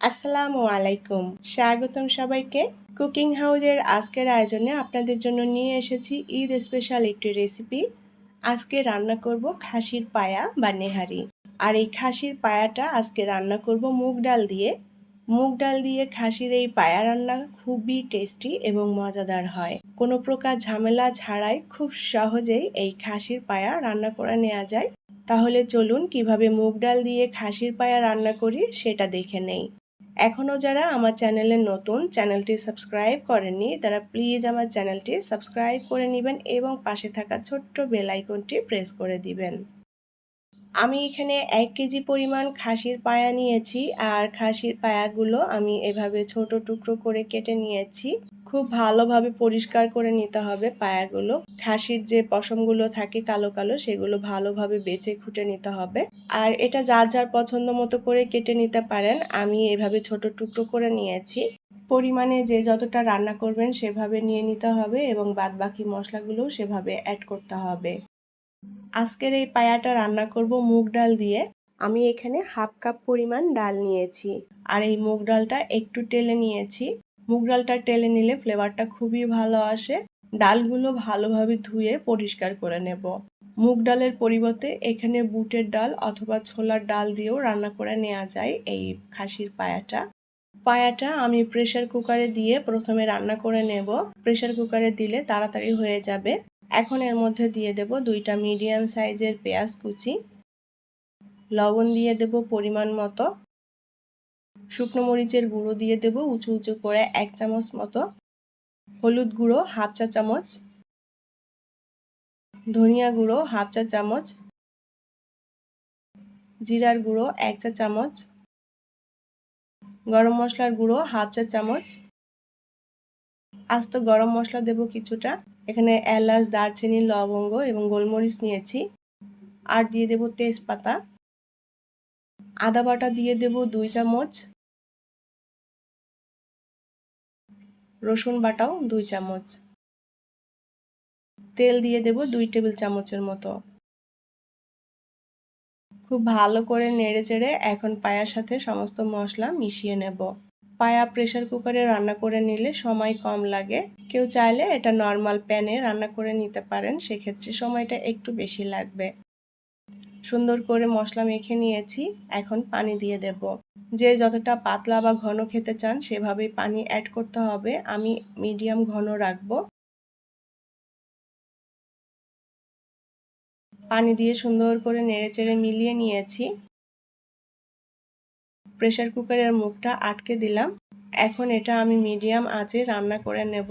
আসসালামু আলাইকুম। স্বাগতম সবাইকে। কুকিং হাউজের আজকের আয়োজনে আপনাদের জন্য নিয়ে এসেছি ঈদ স্পেশাল একটি রেসিপি। আজকে রান্না করব খাসির পায়া বা নেহারি। আর এই খাসির পায়াটা আজকে রান্না করব মুগ ডাল দিয়ে। মুগ ডাল দিয়ে খাসির এই পায়া রান্না খুবই টেস্টি এবং মজাদার হয়। কোনো প্রকার ঝামেলা ছাড়াই খুব সহজেই এই খাসির পায়া রান্না করে নেওয়া যায়। তাহলে চলুন কীভাবে মুগ ডাল দিয়ে খাসির পায়া রান্না করি সেটা দেখে নেই। এখনও যারা আমার চ্যানেলে নতুন, চ্যানেলটি সাবস্ক্রাইব করেননি, তারা প্লিজ আমার চ্যানেলটি সাবস্ক্রাইব করে নেবেন এবং পাশে থাকা ছোট্ট বেল আইকনটি প্রেস করে দিবেন। আমি এখানে এক কেজি পরিমাণ খাসির পায়া নিয়েছি, আর খাসির পায়াগুলো আমি এভাবে ছোট টুকরো করে কেটে নিয়েছি। খুব ভালোভাবে পরিষ্কার করে নিতে হবে পায়াগুলো। খাসির যে পশমগুলো থাকে কালো কালো, সেগুলো ভালোভাবে বেছে খুঁটে নিতে হবে। আর এটা যার যার পছন্দ মতো করে কেটে নিতে পারেন, আমি এভাবে ছোট টুকরো করে নিয়েছি। পরিমাণে যে যতটা রান্না করবেন সেভাবে নিয়ে নিতে হবে এবং বাদ বাকি মশলাগুলো সেভাবে অ্যাড করতে হবে। আজকের এই পায়াটা রান্না করব মুগ ডাল দিয়ে। আমি এখানে হাফ কাপ পরিমাণ ডাল নিয়েছি। আর এই মুগ ডালটা একটু টেলে নিয়েছি। মুগ ডালটা টেলে নিলে ফ্লেভারটা খুবই ভালো আসে। ডালগুলো ভালোভাবে ধুয়ে পরিষ্কার করে নেব। মুগ ডালের পরিবর্তে এখানে বুটের ডাল অথবা ছোলার ডাল দিয়েও রান্না করে নেওয়া যায় এই খাসির পায়াটা। পায়াটা আমি প্রেশার কুকারে দিয়ে প্রথমে রান্না করে নেব। প্রেশার কুকারে দিলে তাড়াতাড়ি হয়ে যাবে। এখন এর মধ্যে দিয়ে দেব দুইটা মিডিয়াম সাইজের পেঁয়াজ কুচি। লবণ দিয়ে দেব পরিমাণ মতো। শুকনো মরিচের গুঁড়ো দিয়ে দেব উঁচু উঁচু করে এক চামচ মতো। হলুদ গুঁড়ো হাফ চা চামচ। ধনিয়া গুঁড়ো হাফ চা চামচ। জিরার গুঁড়ো এক চা চামচ। গরম মশলার গুঁড়ো হাফ চা চামচ। আস্ত গরম মশলা দেব কিছুটা। এখানে এলাচ, দারচিনি, লবঙ্গ এবং গোলমরিচ নিয়েছি। আর দিয়ে দেব তেজপাতা। আদা বাটা দিয়ে দেব দুই চামচ। রসুন বাটাও দুই চামচ। তেল দিয়ে দেব দুই টেবিল চামচের মতো। খুব ভালো করে নেড়ে চেড়ে এখন পায়ার সাথে সমস্ত মশলা মিশিয়ে নেব। পায়া প্রেশার কুকারে রান্না করে নিলে সময় কম লাগে। কেউ চাইলে এটা নর্মাল প্যানে রান্না করে নিতে পারেন, সেক্ষেত্রে সময়টা একটু বেশি লাগবে। সুন্দর করে মশলা মেখে নিয়েছি, এখন পানি দিয়ে দেব। যে যতটা পাতলা বা ঘন খেতে চান, সেভাবেই পানি অ্যাড করতে হবে। আমি মিডিয়াম ঘন রাখব। পানি দিয়ে সুন্দর করে নেড়েচেড়ে মিলিয়ে নিয়েছি। প্রেশার কুকারের মুখটা আটকে দিলাম। এখন এটা আমি মিডিয়াম আঁচে রান্না করে নেব।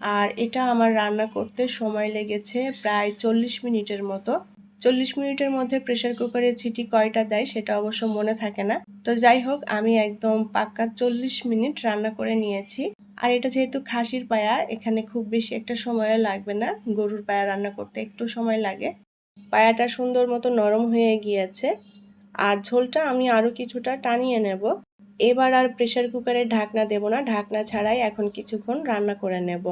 আর এটা আমার রান্না করতে সময় লেগেছে প্রায় চল্লিশ মিনিটের মতো। চল্লিশ মিনিটের মধ্যে প্রেশার কুকারে ছিটি কয়টা দেয় সেটা অবশ্য মনে থাকে না। তো যাই হোক, আমি একদম পাক্কা চল্লিশ মিনিট রান্না করে নিয়েছি। আর এটা যেহেতু খাসির পায়া, এখানে খুব বেশি একটা সময়ও লাগবে না। গরুর পায়া রান্না করতে একটু সময় লাগে। পায়াটা সুন্দর মতো নরম হয়ে গিয়েছে। আর ঝোলটা আমি আরও কিছুটা টানিয়ে নেব। এবার আর প্রেশার কুকারে ঢাকনা দেব না। ঢাকনা ছাড়াই এখন কিছুক্ষণ রান্না করে নেব।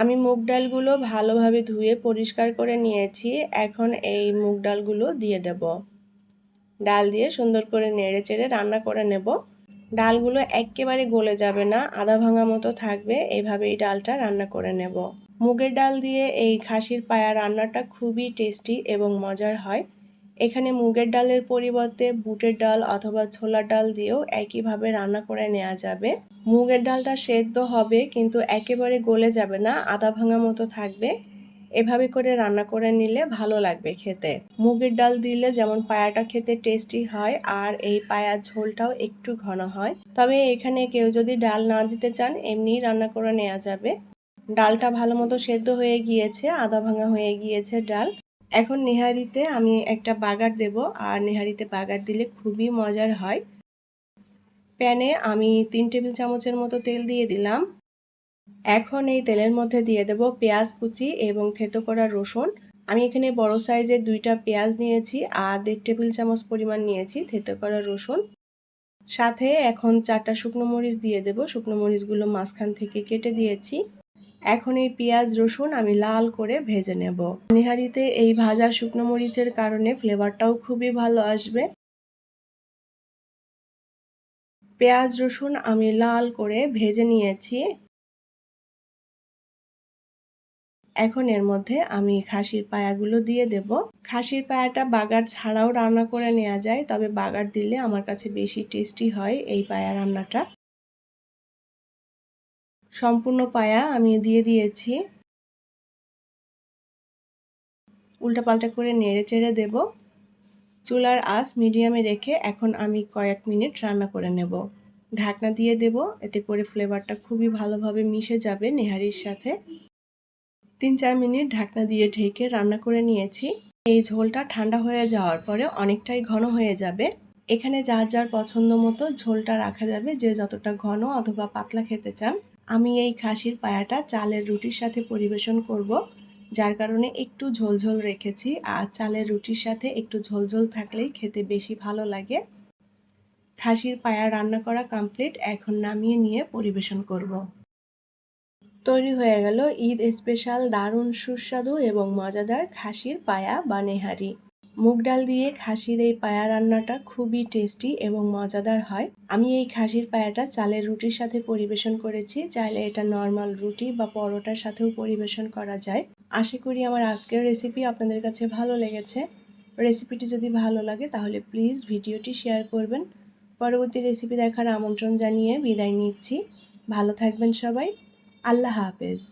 আমি মুগ ডালগুলো ভালোভাবে ধুয়ে পরিষ্কার করে নিয়েছি। এখন এই মুগ ডালগুলো দিয়ে দেব। ডাল দিয়ে সুন্দর করে নেড়ে চেড়ে রান্না করে নেব। ডালগুলো একেবারে গলে যাবে না, আধা ভাঙা মতো থাকবে। এইভাবে এই ডালটা রান্না করে নেব। মুগের ডাল দিয়ে এই খাসির পায়া রান্নাটা খুবই টেস্টি এবং মজার হয়। এখানে মুগের ডালের পরিবর্তে বুটের ডাল অথবা ছোলার ডাল দিয়েও একইভাবে রান্না করে নেওয়া যাবে। মুগের ডালটা সেদ্ধ হবে, কিন্তু একেবারে গলে যাবে না আদা ভাঙা মতো থাকবে। এভাবে করে রান্না করে নিলে ভালো লাগবে খেতে। মুগের ডাল দিলে যেমন পায়াটা খেতে টেস্টি হয়, আর এই পায়ার ঝোলটাও একটু ঘন হয়। তবে এখানে কেউ যদি ডাল না দিতে চান এমনি রান্না করে নেওয়া যাবে। ডালটা ভালো মতো সেদ্ধ হয়ে গিয়েছে আদা ভাঙা হয়ে গিয়েছে ডাল। এখন নেহারিতে আমি একটা বাগার দেব, আর নেহারিতে বাগার দিলে খুবই মজার হয়। প্যানে আমি তিন টেবিল চামচের মতো তেল দিয়ে দিলাম। এখন এই তেলের মধ্যে দিয়ে দেব পেঁয়াজ কুচি এবং থেতো করা রসুন। আমি এখানে বড় সাইজের দুইটা পেঁয়াজ নিয়েছি, আর দেড় টেবিল চামচ পরিমাণ নিয়েছি থেতো করা রসুন। সাথে এখন চারটা শুকনো মরিচ দিয়ে দেব। শুকনো মরিচগুলো মাঝখান থেকে কেটে দিয়েছি। এখন এই পেঁয়াজ, রসুন আমি লাল করে ভেজে নেব। নিহারিতে এই ভাজা শুকনো মরিচের কারণে ফ্লেভারটাও খুবই ভালো আসবে। পেঁয়াজ, রসুন আমি লাল করে ভেজে নিয়েছি। এখন এর মধ্যে আমি খাসির পায়াগুলো দিয়ে দেব। খাসির পায়াটা বাগার ছাড়াও রান্না করে নেওয়া যায়, তবে বাগার দিলে আমার কাছে বেশি টেস্টি হয় এই পায়া রান্নাটা। সম্পূর্ণ পায়া আমি দিয়ে দিয়েছি। উল্টাপাল্টা করে নেড়ে চেড়ে দেব। চুলার আঁচ মিডিয়ামে রেখে এখন আমি কয়েক মিনিট রান্না করে নেব। ঢাকনা দিয়ে দেব, এতে করে ফ্লেভারটা খুবই ভালোভাবে মিশে যাবে নেহারির সাথে। তিন চার মিনিট ঢাকনা দিয়ে ঢেকে রান্না করে নিয়েছি। এই ঝোলটা ঠান্ডা হয়ে যাওয়ার পরে অনেকটাই ঘন হয়ে যাবে। এখানে যার যার পছন্দ মতো ঝোলটা রাখা যাবে, যে যতটা ঘন অথবা পাতলা খেতে চান। আমি এই খাসির পায়াটা চালের রুটির সাথে পরিবেশন করব, যার কারণে একটু ঝোলঝোল রেখেছি আর চালের রুটির সাথে একটু ঝোলঝোল থাকলেই খেতে বেশি ভালো লাগে। খাসির পায়া রান্না করা কমপ্লিট এখন নামিয়ে নিয়ে পরিবেশন করব। তৈরি হয়ে গেল ঈদ স্পেশাল দারুণ সুস্বাদু এবং মজাদার খাসির পায়া বা নেহারি মুগ ডাল দিয়ে খাসির এই পায়া রান্নাটা খুবই টেস্টি এবং মজাদার হয়। আমি এই খাসির পায়াটা চালের রুটির সাথে পরিবেশন করেছি। চাইলে এটা নর্মাল রুটি বা পরোটার সাথেও পরিবেশন করা যায়। আশা করি আমার আজকের রেসিপি আপনাদের কাছে ভালো লেগেছে। রেসিপিটি যদি ভালো লাগে তাহলে প্লিজ ভিডিওটি শেয়ার করবেন। পরবর্তী রেসিপি দেখার আমন্ত্রণ জানিয়ে বিদায় নিচ্ছি। ভালো থাকবেন সবাই। আল্লাহ হাফেজ।